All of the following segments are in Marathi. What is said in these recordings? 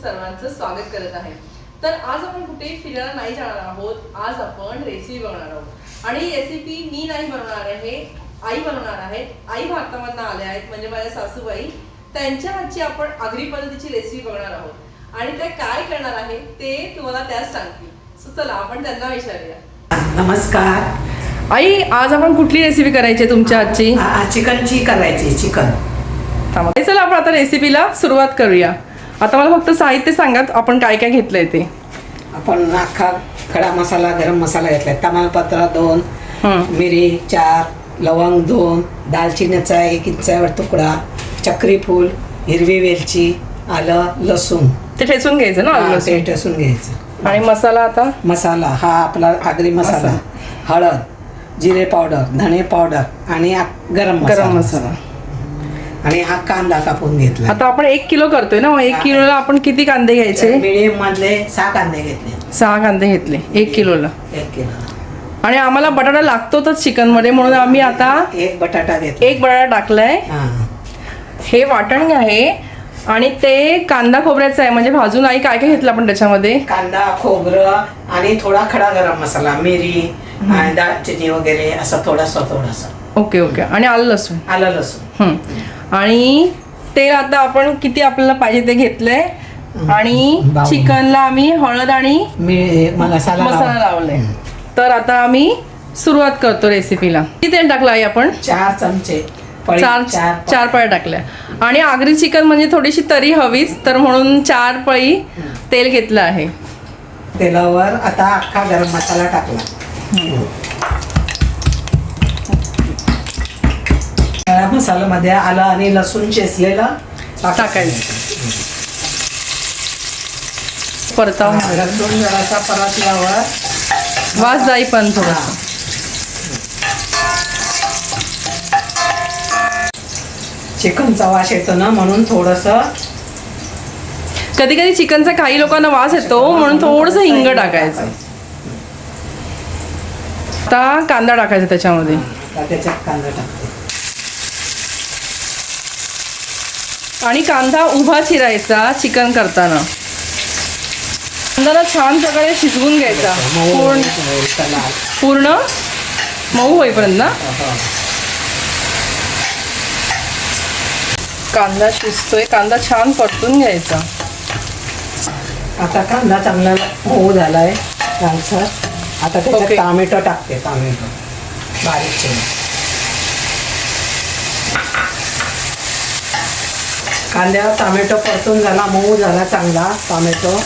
सर्वांचं स्वागत करत आहे. तर आज आपण कुठे फिरायला नाही जाणार आहोत आज आपण रेसिपी बनवणार आहोत. आणि रेसिपी मी नाही बनवणार आहे आई बनवणार आहे. आई भारतामधनं आल्या आहेत म्हणजे माझ्या सासूबाई. त्यांच्या हातची आपण आगरी पद्धतीची रेसिपी बघणार आहोत. आणि त्या काय करणार आहे ते तुम्हाला त्याच सांगतील. सो चला आपण त्यांना विचारूया. नमस्कार. आई आज आपण कुठली रेसिपी करायची आहे तुमच्या हातची आ- चिकनची करायची चिकन. चला आपण आता रेसिपीला सुरुवात करूया. आता मला फक्त साहित्य सांगा आपण काय काय घेतलंय ते? आपण अख्खा खडा मसाला गरम मसाला घेतलाय. तमालपत्र दोन. मिरी चार लवंग दोन दालचिनीचा एक इंचावर तुकडा चक्री फूल हिरवी वेलची आलं लसूण. ते ठेचून घ्यायचं ना आलं हा, लसूण. ते. टसून घ्यायचं. आणि मसाला आता? मसाला हा आपला आगरी मसाला. हळद जिरे पावडर धणे पावडर आणि गरम मसाला. गरम मसाला. आणि हा कांदा कापून घेतला. आता आपण एक किलो करतोय ना मग? एक किलोला आपण किती कांदे घ्यायचे? मिडियम मधले सहा कांदे घेतले. सहा कांदे घेतले एक किलोला. एक किलो. आणि आम्हाला बटाटा लागतोच चिकनमध्ये म्हणून आम्ही आता एक बटाटा घेतला. एक बटाटा टाकलाय. हा. हे वाटण आहे आणि ते कांदा खोबऱ्याचं आहे म्हणजे भाजून आई काय काय घेतलं आपण त्याच्यामध्ये? कांदा खोबरं आणि थोडा खडा गरम मसाला मिरी आणि दालचिनी वगैरे असं थोडासा थोडासा. Okay okay. आणि आलं लसूण? आलं लसूण. आणि तेल आता आपण किती आपल्याला पाहिजे ते घेतलंय. आणि. चिकनला आम्ही हळद आणि मी मसाला मसाला लावा. लावलाय. तर आता आम्ही सुरुवात करतो रेसिपीला किती तेल टाकलं आहे आपण? चार चमचे. चार चार पळ्या टाकल्या. आणि आगरी चिकन म्हणजे थोडीशी तरी हवीच तर म्हणून चार पळी तेल घेतलं आहे. तेलावर आता अख्खा गरम मसाला टाकला. मसाल्यामध्ये आलं आणि लसूण चेचलेलं टाकायचं. परताव. लसूण जरासा परतल्यावर वास जाई पण थोडं चिकनचा वास येतो ना म्हणून थोडस कधी कधी चिकनचा काही लोकांना वास येतो म्हणून थोडस हिंग टाकायचं. आता कांदा टाकायचा त्याच्यामध्ये. त्याच्यात कांदा टाकते. आणि कांदा उभा चिरायचा चिकन करताना. कांद्याला छान प्रकारे शिजवून घ्यायचा. पूर्ण. पूर्ण मऊ होईपर्यंत ना? कांदा शिजतोय कांदा छान परतून घ्यायचा. आता कांदा चांगला मऊ झालाय लालसर आता त्याच्यात ओके. टोमॅटो टाकते टोमॅटो. बारीक चिरून. कांद्यावर टोमॅटो परतून झाला मऊ झाला चांगला टोमॅटो.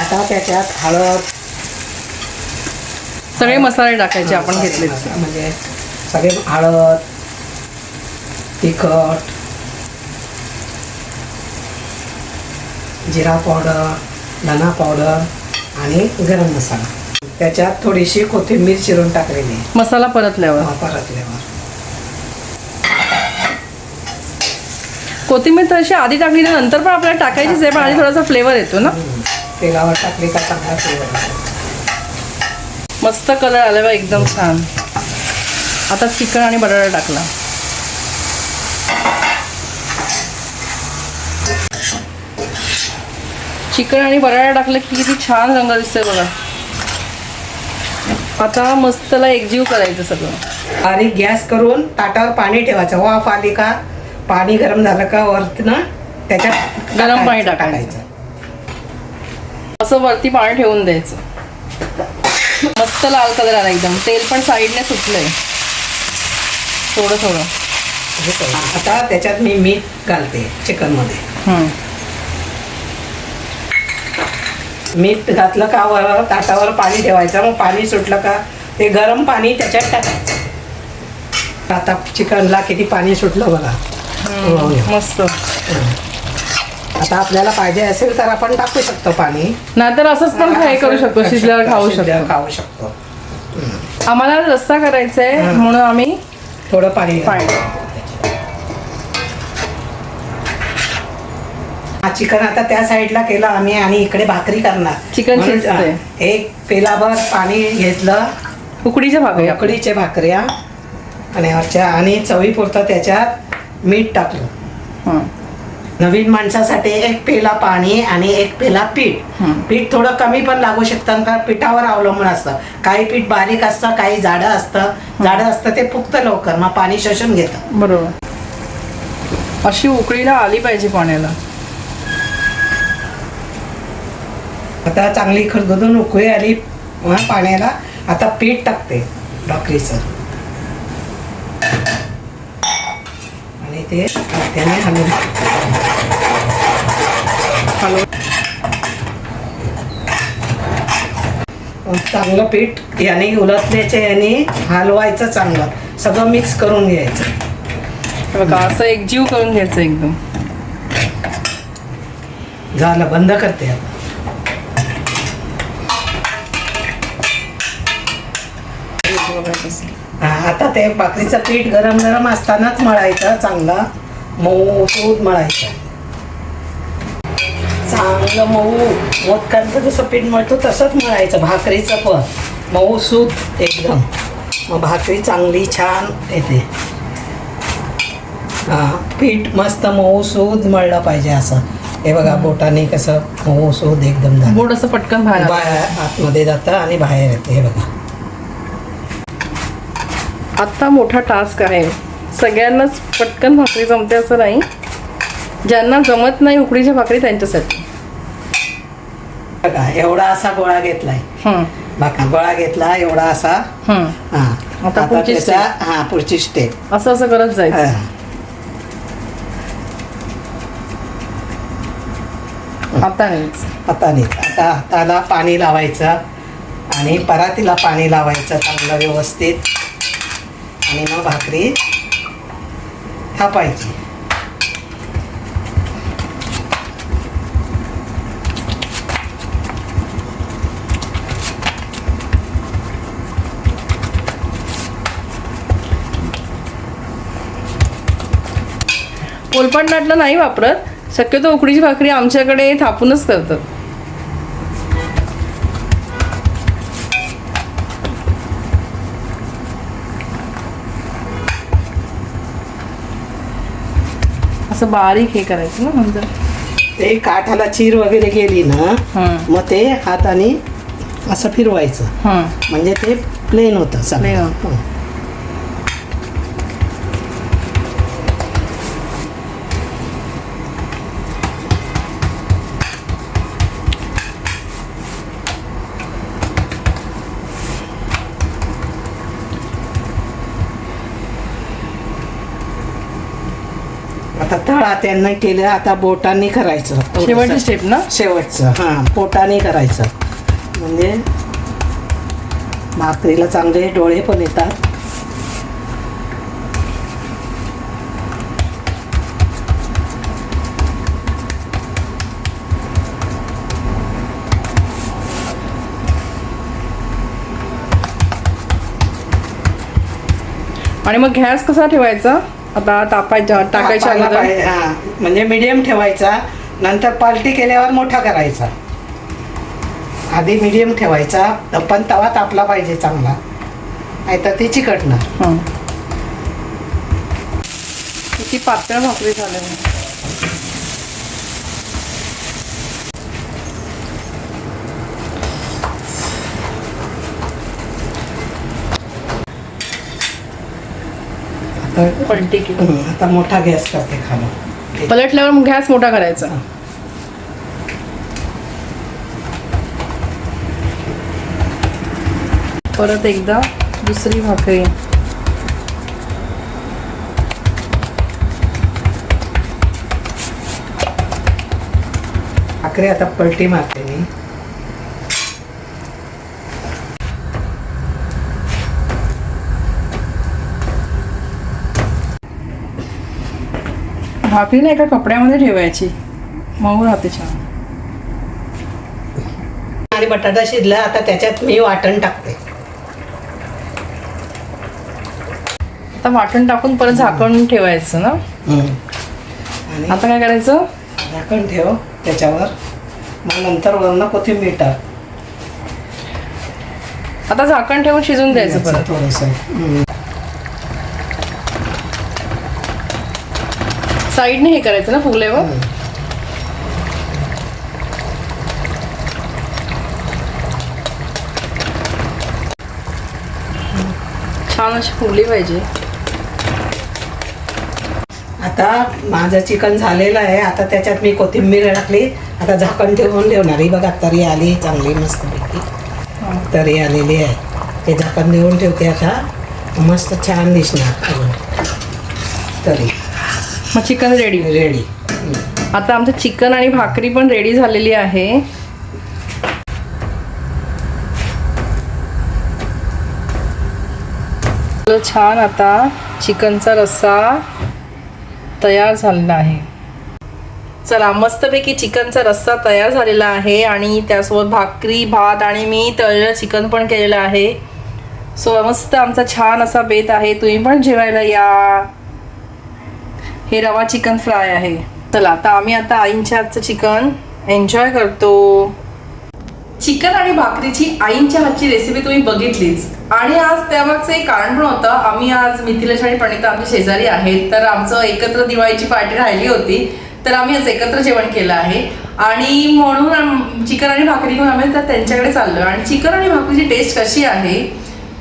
आता त्याच्यात हळद. सगळे मसाले टाकायचे आपण घेतले म्हणजे सगळे हळद तिखट. जिरा पावडर धना पावडर आणि गरम मसाला. त्याच्यात थोडीशी कोथिंबीर चिरून टाकलेली. मसाला परतल्यावर? परतल्यावर. कोथिंबीर तशी आधी टाकली तर नंतर पण आपल्याला टाकायचीच आहे पण आधी थोडासा फ्लेवर येतो ना. तेलावर टाकली का चांगला येतो. मस्त कलर आला बा एकदम छान. आता चिकन आणि बटाटा टाकला. चिकन आणि बटाटा टाकलं की किती छान रंग दिसतोय बघा. आता मस्तला एकजीव करायचं सगळं. बारीक गॅस करून ताटावर पाणी ठेवायचं. वाफ आली का? पाणी गरम झालं का वरतनं त्याच्यात गरम पाणी टाकायचं-. असं वरती पाणी ठेवून द्यायचं. मस्त लाल कलर आला एकदम. तेल पण साईडने सुटलंय. थोडं थोडं. हे. आता त्याच्यात मी मीठ घालते चिकनमध्ये हम्म. मीठ घातलं का वर ताटावर पाणी ठेवायचं मग पाणी सुटलं का ते गरम पाणी त्याच्यात टाकायचं. आता चिकनला किती पाणी सुटलं बघा. मस्त. आता आपल्याला पाहिजे असेल तर आपण टाकू शकतो पाणी. नाहीतर असंच पण फ्राय करू शकतो शिजल्यावर खाऊ शकतो. खाऊ शकतो. आम्हाला रस्सा करायचा आहे. म्हणून आम्ही थोडं पाणी पाणी. हा चिकन आता त्या साईडला केलं आम्ही आणि इकडे भाकरी करणार. चिकन म्हणून, शिजतंय. हा, एक पेलाभर पाणी घेतलं. उकडीच्या भाकरी. आपण. उकडीचे भाकऱ्या आणि अच्छा आणि चवीपुरतं त्याच्यात मीठ टाकलं. हं. नवीन माणसासाठी एक पेला पाणी आणि एक पेला पीठ. हं. पीठ थोडं कमी पण लागू शकतं कारण पिठावर अवलंबून असतं. काही पीठ बारीक असतं काही जाडं असतं. जाडं असतं ते फुगतं लवकर मग पाणी शोषून घेतं. बरोबर. अशी उकळीला आली पाहिजे पाण्याला. आता चांगली खरगदून उकळी आली पाण्याला आता पीठ टाकते भाकरीचं. आणि ते त्याने हलवून हलव चांगलं पीठ याने उलटण्याच्या याने हलवायचं चांगलं. सगळं मिक्स करून घ्यायचं. बघा असं एकजीव करून घ्यायचं एकदम. झालं बंद करते आता आता ते भाकरीचं पीठ गरम गरम असतानाच मळायचं चांगलं मऊ दूध मळायचं. चांगलं मऊ. मोदकांचं जसं पीठ मळतो तसंच मळायचं भाकरीचं पण. मऊ सूत एकदम. मग भाकरी चांगली छान येते. हा पीठ मस्त मऊ सूद मळलं पाहिजे असं. हे बघा बोटाने कसं मऊ सूद एकदम झालं. बोट असं पटकन बाहेर आतमध्ये जातं आणि बाहेर येते हे बघा. आत्ता मोठा टास्क आहे. सगळ्यांनाच पटकन भाकरी जमते असं नाही. ज्यांना जमत नाही उकडीच्या भाकरी त्यांच्यासाठी. बघा एवढा असा गोळा घेतलाय. बाका गोळा घेतला एवढा असा. हं. आता पुढची त्याचा- हा पुढची स्टेप असं असं करत जायचं. आता नाहीच. हाताने आता हाताला पाणी लावायचं आणि परातीला पाणी लावायचं चांगलं व्यवस्थित. आणि मग भाकरी थापायची. पोलपाट लाटलं नाही वापरत. शक्यतो उकडीची भाकरी आमच्याकडे थापूनच करतात. असं बारीक हे करायचं ना नंतर ते काठाला चीर वगैरे गेली ना हं, मग ते हाताने असं फिरवायचं हं. म्हणजे ते प्लेन होतं सगळं. Plain होतं. हं. आता त्यांना केलं आता बोटांनी करायचं. शेवटची स्टेप ना? शेवटचं हां पोटाने करायचं. म्हणजे भाकरीला चांगले डोळे पण येतात. आणि मग गॅस कसा ठेवायचा? आता तापायच्या टाकायच्या तापायला अगोदर. पाहिजे, हां म्हणजे मीडियम ठेवायचा नंतर पालटी केल्यावर मोठा करायचा. आधी मीडियम ठेवायचा पण तवा तापला पाहिजे चांगला. नाही तर ती चिकटणार. हं. किती पातळ भाकरी झाल्या. पलटी हं, आता मोठा गॅस करते खाली. पलटल्यावर गॅस मोठा करायचा. परत एकदा दुसरी भाकरी. भाकरी आता पलटी मारते. मी भाकरी ना एका कपड्यामध्ये ठेवायची. मऊ राहते छान. आणि बटाटा शिजला आता त्याच्यात मी वाटण टाकते. आता वाटण टाकून परत झाकण ठेवायचं ना? हं. आणि आता काय करायचं? झाकण ठेव त्याच्यावर. मग नंतर वरनं कोथिंबीर टाक. आता झाकण ठेवून शिजून द्यायचं परत. थोडंसं. हम्म. साईडने हे करायचं ना फुगल्यावर? छान अशी फुगली पाहिजे. आता माझं चिकन झालेलं आहे. आता त्याच्यात मी कोथिंबीर टाकली. आता झाकण ठेवून ठेवणार ही बघा तरी आली चांगली मस्तपैकी तरी आलेली आहे. ते झाकण देऊन ठेवते आता. मस्त छान दिसणार. तरी. मग चिकन रेडी रेडी आता आमचं चिकन आणि भाकरी पण रेडी झालेली आहे. छान आता चिकनचा रस्सा तयार झालेला आहे. चला मस्तपैकी चिकनचा रस्सा तयार झालेला आहे आणि त्यासोबत भाकरी भात आणि मी तळलेलं चिकन पण केलेलं आहे. सो मस्त आमचा छान असा बेत आहे. तुम्ही पण जेवायला या. हे रवा चिकन फ्राय आहे. चला आता आम्ही आता आईंच्या हातचं चिकन एन्जॉय करतो. चिकन आणि भाकरीची आईंच्या हातची रेसिपी तुम्ही बघितलीच. आणि आज त्यामागचं एक कारण पण होतं आम्ही आज मिथिलेश आणि प्रणिता आमच्या शेजारी आहेत. तर आमचं एकत्र दिवाळीची पार्टी राहिली होती. तर आम्ही आज एकत्र जेवण केलं आहे. आणि म्हणून चिकन आणि भाकरी घेऊन आम्ही तर त्यांच्याकडे चाललो आणि चिकन आणि भाकरीची टेस्ट कशी आहे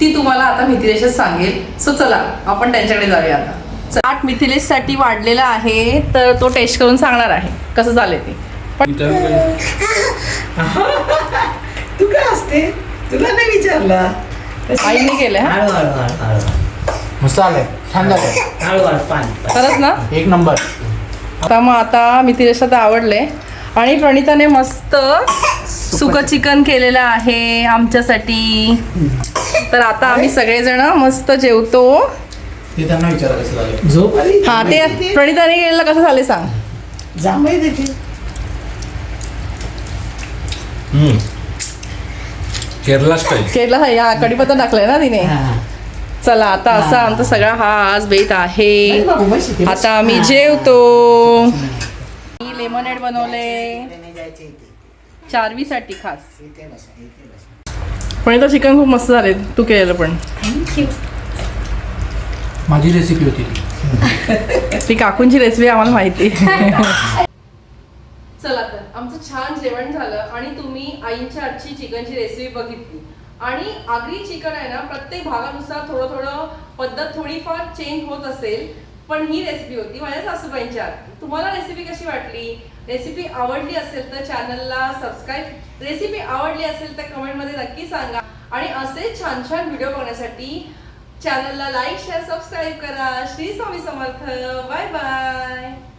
ती तुम्हाला आता मिथिलेशच सांगेल. सो चला आपण त्यांच्याकडे जाऊया आता. चाट मिथिलेशसाठी वाढलेला आहे तर तो टेस्ट करून सांगणार आहे. कसं झालं ते? तू काय असते? तुला नाही विचारलं? आईने केलं हा? हळू हळू हळू हळू. मस्त आलंय छान झालंय. हळू हळू पाणी खरंच ना? एक नंबर. आता मग आता मिथिलेशला तर आवडले. आणि प्रणिताने मस्त सुक चिकन केलेलं आहे आमच्यासाठी. तर आता आम्ही सगळेजण मस्त जेवतो. ते त्यांना विचारा कसं झालं झोप आली. हा ते प्रणिताने केलेलं कसं झाले सांग. जांभई देते केरला स्टाईल केला हा कढीपत्ता टाकलाय ना तिने. हा. चला आता असा आमचा सगळा हा आज बेत आहे. नाही बाबू, बस इथे, बस. आता आम्ही हा. जेवतो. मी लेमनेड बनवले. जायचं इथे. चारवीसाठी खास. इथे बसा, इथे बसा. चिकन खूप मस्त झाले. तू केलेलं पण. माझी रेसिपी होती ती. काकूंची रेसिपी आम्हाला माहिती. चला तर आमचं छान जेवण झालं आणि तुम्ही आईंच्या आजची चिकनची रेसिपी बघितली. आणि आगरी चिकन आहे ना प्रत्येक भागानुसार थोडं थोडं पद्धत थोडीफार चेंज होत असेल पण ही रेसिपी होती माझ्या सासूबाईंच्या. तुम्हाला रेसिपी कशी वाटली? रेसिपी आवडली असेल तर चॅनलला सबस्क्राईब रेसिपी आवडली असेल तर कमेंटमध्ये नक्की सांगा. आणि असे छान छान व्हिडिओ बघण्यासाठी चॅनलला लाईक शेअर सबस्क्राईब करा. श्री स्वामी समर्थ. Bye bye